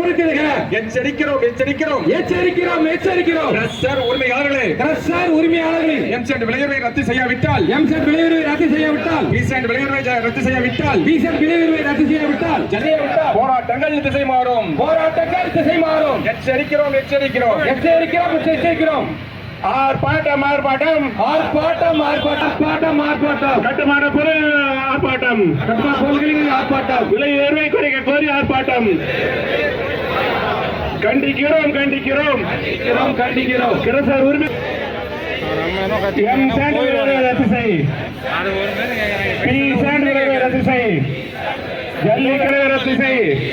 குறைத்திடுக எச்சரிக்கிறோம் எச்சரிக்கிறோம். எச்சரிக்கிறோம் எச்சரிக்கிறோம். பிரஷர் உரிமையாளர்களே. கிரஷர் உரிமையாளர்களின் எம்சென்ட் விலையுறவை ரத்து செய்யாவிட்டால். எம்செட் விளைவுரை ரத்து செய்யவிட்டால். பீசென்ட் விலையுறவை ரத்து செய்யாவிட்டால். பீசன் விளைவுரை ரத்து செய்யவிட்டால். போராட்டங்கள் திசை மாறும். போராட்டங்கள் திசை மாறும். எச்சரிக்கிறோம் எச்சரிக்கிறோம். எச்சரிக்கிறோம் எச்சரிக்கிறோம். ஆர்ப்பாட்டம் ஆர்ப்பாட்டம். ஆர்ப்பாட்டம் ஆர்ப்பாட்டம் ஆர்ப்பாட்டம் ஆர்ப்பாட்டம். கட்டுமான பொருள் ஆர்ப்பாட்டம். கட்டுமான பொருட்களின் ஆர்ப்பாட்டம். விலை உயர்வை குறைக்க கோரி ஆர்ப்பாட்டம். கண்டிக்கிறோம் கண்டிக்கிறோம். கண்டிக்கிறோம் கண்டிக்கிறோம். கிரசர் உரிமை. எம் சாண்ட் ரத்து செய். பி சாண்ட் ரத்து செய். ஜல்லி கடை ரத்து செய்.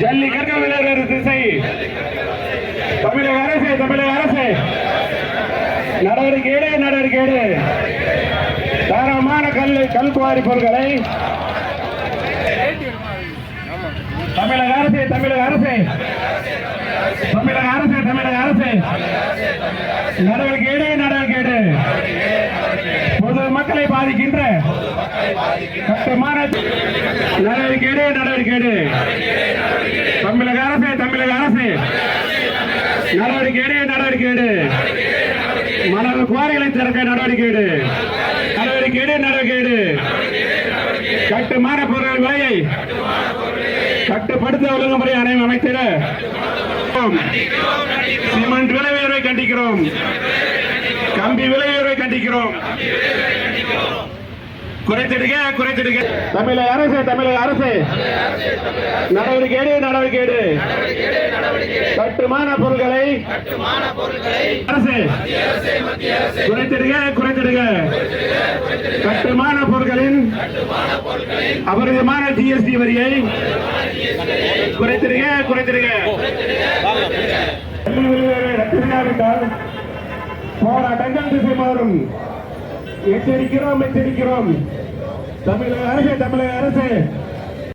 ஜல்லி கடை விலையுறவை ரத்து செய். தமிழக அரசு தமிழக அரசு. நடவடிக்கை எடு நடவடிக்கை எடு. தரமான கல் கல்குவாரி பொருட்களை. தமிழக அரசு தமிழக அரசு. தமிழக அரசு தமிழக அரசு. நடவடிக்கை எடு நடவடிக்கை எடு பொது மக்களை பாதிக்கின்ற கட்டுமான நடவடிக்கை எடு நடவடிக்கை எடு தமிழக அரசு தமிழக அரசு. நடவடிக்கை எடு நடவடிக்கை எடு மணல் குவாரிகளை திறக்க நடவடிக்கை எடு நடவடிக்கை எடு நடவடிக்கை எடு கட்டுமான பொருள் விலையை கட்டுப்படுத்த ஒழுங்குமுறை அனைவரும் அமைத்திட. சிமெண்ட் விலை உயர்வை கண்டிக்கிறோம். கம்பி விலை உயர்வை கண்டிக்கிறோம். குறைத்திடுங்க குறைத்திடுங்க. தமிழக அரசு தமிழக அரசு. நடவடிக்கை எடு நடவடிக்கை எடு. கட்டுமான பொருட்களை அரசு. குறைத்திடுங்க குறைத்திடுங்க. கட்டுமான பொருட்களின் அபரிதமான ஜிஎஸ்டி வரியை குறைத்திருக்க குறைத்திருக்க ரத்து போராட்டங்கள் திசை மாறும் எச்சரிக்கிறோம் எச்சரிக்கிறோம். தமிழக அரசு தமிழக அரசு.